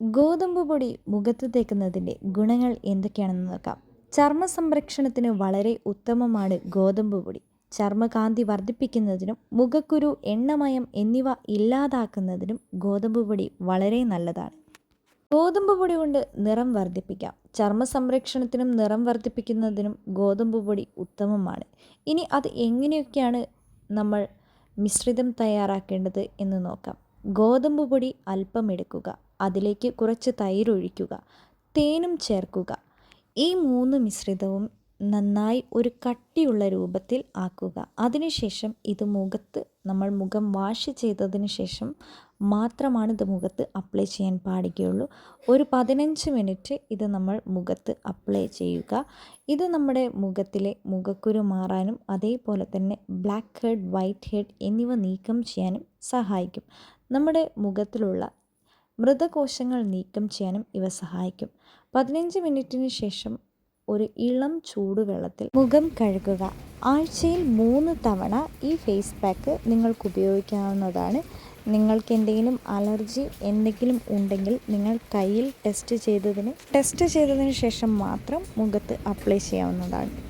ഗോതമ്പ് പൊടി മുഖത്ത് തേക്കുന്നതിന്റെ ഗുണങ്ങൾ എന്തൊക്കെയാണെന്ന് നോക്കാം. ചർമ്മ സംരക്ഷണത്തിന് വളരെ ഉത്തമമാണ് ഗോതമ്പ് പൊടി. ചർമ്മകാന്തി വർദ്ധിപ്പിക്കുന്നതിനും മുഖക്കുരു എണ്ണമയം എന്നിവ ഇല്ലാതാക്കുന്നതിനും ഗോതമ്പ് പൊടി വളരെ നല്ലതാണ്. ഗോതമ്പ് പൊടി കൊണ്ട് നിറം വർദ്ധിപ്പിക്കാം. ചർമ്മ സംരക്ഷണത്തിനും നിറം വർദ്ധിപ്പിക്കുന്നതിനും ഗോതമ്പ് പൊടി ഉത്തമമാണ്. ഇനി അത് എങ്ങനെയൊക്കെയാണ് നമ്മൾ മിശ്രിതം തയ്യാറാക്കേണ്ടത് എന്ന് നോക്കാം. ഗോതമ്പ് പൊടി അല്പം എടുക്കുക. അതിലേക്ക് കുറച്ച് തൈരൊഴിക്കുക തേനും ചേർക്കുക. ഈ മൂന്ന് മിശ്രിതവും നന്നായി ഒരു കട്ടിയുള്ള രൂപത്തിൽ ആക്കുക. അതിനുശേഷം ഇത് മുഖത്ത് നമ്മൾ മുഖം വാഷ് ചെയ്തതിന് ശേഷം മാത്രമാണ് ഇത് മുഖത്ത് അപ്ലൈ ചെയ്യാൻ പാടുകയുള്ളൂ. ഒരു പതിനഞ്ച് മിനിറ്റ് ഇത് നമ്മൾ മുഖത്ത് അപ്ലൈ ചെയ്യുക. ഇത് നമ്മുടെ മുഖത്തിലെ മുഖക്കുരു മാറാനും അതേപോലെ തന്നെ ബ്ലാക്ക് ഹെഡ് വൈറ്റ് ഹെഡ് എന്നിവ നീക്കം ചെയ്യാനും സഹായിക്കും. നമ്മുടെ മുഖത്തിലുള്ള മൃതകോശങ്ങൾ നീക്കം ചെയ്യാനും ഇവ സഹായിക്കും. പതിനഞ്ച് മിനിറ്റിന് ശേഷം ഒരു ഇളം ചൂടുവെള്ളത്തിൽ മുഖം കഴുകുക. ആഴ്ചയിൽ മൂന്ന് തവണ ഈ ഫേസ് പാക്ക് നിങ്ങൾക്ക് ഉപയോഗിക്കാവുന്നതാണ്. നിങ്ങൾക്ക് എന്തെങ്കിലും അലർജി എന്തെങ്കിലും ഉണ്ടെങ്കിൽ നിങ്ങൾ കയ്യിൽ ടെസ്റ്റ് ചെയ്തതിന് ടെസ്റ്റ് ചെയ്തതിന് ശേഷം മാത്രം മുഖത്ത് അപ്ലൈ ചെയ്യാവുന്നതാണ്.